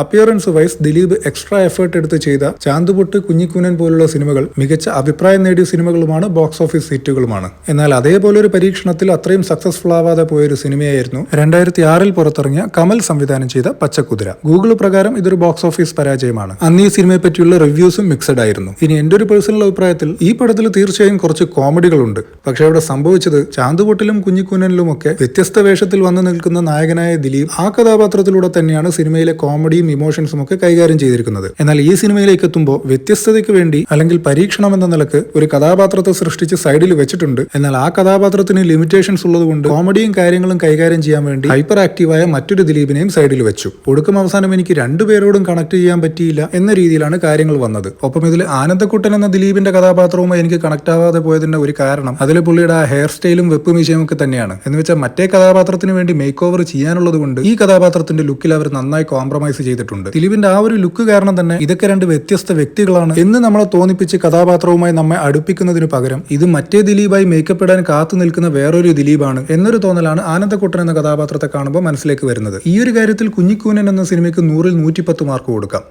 Appearance wise Dileep extra effort എടുത്ത് ചെയ്ത ചാന്തുപൊട്ട് കുഞ്ഞിക്കുനൻ പോലുള്ള സിനിമകൾ മികച്ച അഭിപ്രായം നേടിയ സിനിമകളുമാണ് ബോക്സ് ഓഫീസ് ഹിറ്റുകളുമാണ് എന്നാൽ അതേപോലെ ഒരു പരീക്ഷണത്തിൽ അത്രയും സക്സസ്ഫുൾ ആവാതെ പോയൊരു സിനിമയായിരുന്നു രണ്ടായിരത്തി ആറിൽ പുറത്തിറങ്ങിയ കമൽ സംവിധാനം ചെയ്ത പച്ചക്കുതിര. ഗൂഗിൾ പ്രകാരം ഇതൊരു ബോക്സ് ഓഫീസ് പരാജയമാണ്. അന്ന് ഈ സിനിമയെ പറ്റിയുള്ള റിവ്യൂസും മിക്സഡ് ആയിരുന്നു. ഇനി എന്റെ ഒരു പേഴ്സണൽ അഭിപ്രായത്തിൽ ഈ പടത്തിൽ തീർച്ചയായും കുറച്ച് കോമഡികളുണ്ട്. പക്ഷേ അവിടെ സംഭവിച്ചത് ചാന്തുപൊട്ടിലും കുഞ്ഞിക്കുനനിലും ഒക്കെ വ്യത്യസ്ത വേഷത്തിൽ വന്നു നിൽക്കുന്ന നായകനായ ദിലീപ് ആ കഥാപാത്രത്തിലൂടെ തന്നെയാണ് സിനിമയിലെ കോമഡിയും ഇമോഷൻസും ഒക്കെ കൈകാര്യം ചെയ്തിരിക്കുന്നത്. എന്നാൽ ഈ സിനിമയിലേക്ക് എത്തുമ്പോൾ വ്യത്യസ്തതയ്ക്ക് വേണ്ടി അല്ലെങ്കിൽ പരീക്ഷണം എന്ന നിലയ്ക്ക് ഒരു കഥാപാത്രത്തെ സൃഷ്ടിച്ച് സൈഡിൽ വെച്ചിട്ടുണ്ട്. എന്നാൽ ആ കഥാപാത്രത്തിന് ലിമിറ്റേഷൻസ് ഉള്ളതുകൊണ്ട് കോമഡിയും കാര്യങ്ങളും കൈകാര്യം ചെയ്യാൻ വേണ്ടി ഹൈപ്പർ ആക്റ്റീവായ മറ്റൊരു ദിലീപിനെയും സൈഡിൽ വെച്ചു. ഒടുക്കം അവസാനം എനിക്ക് രണ്ടുപേരോടും കണക്ട് ചെയ്യാൻ പറ്റിയില്ല എന്ന രീതിയിലാണ് കാര്യങ്ങൾ വന്നത്. ഒപ്പം ഇതിൽ ആനന്ദക്കുട്ടൻ എന്ന ദിലീപിന്റെ കഥാപാത്രവുമായി എനിക്ക് കണക്ട് ആവാതെ പോയതിന്റെ ഒരു കാരണം അതിലെ പുള്ളിയുടെ ആ ഹെയർ സ്റ്റൈലും വെപ്പ് മീശയും ഒക്കെ തന്നെയാണ്. എന്ന് വെച്ചാൽ മറ്റേ കഥാപാത്രത്തിന് വേണ്ടി മേക്ക് ഓവർ ചെയ്യാനുള്ളത് കൊണ്ട് ഈ കഥാപാത്രത്തിന്റെ ലുക്കിൽ അവർ നന്നായി കോംപ്രമൈസ് ചെയ്തിട്ടുണ്ട്. ദിലീപിന്റെ ആ ഒരു ലുക്ക് കാരണം തന്നെ ഇതൊക്കെ രണ്ട് വ്യത്യസ്ത വ്യക്തികളാണ് എന്ന് നമ്മളെ തോന്നിപ്പിച്ച് കഥാപാത്രവുമായി നമ്മെ അടുപ്പിക്കുന്നതിന് പകരം ഇത് മറ്റേ ദിലീപായി മേക്കപ്പ് ഇടാൻ കാത്തു നിൽക്കുന്ന വേറൊരു ദിലീപാണ് എന്നൊരു തോന്നലാണ് ആനന്ദക്കുട്ടൻ എന്ന കഥാപാത്രത്തെ കാണുമ്പോൾ മനസ്സിലേക്ക് വരുന്നത്. ഈ ഒരു കാര്യത്തിൽ കുഞ്ഞിക്കൂനൻ എന്ന സിനിമയ്ക്ക് നൂറിൽ നൂറ്റിപ്പത്ത് മാർക്ക് കൊടുക്കാം.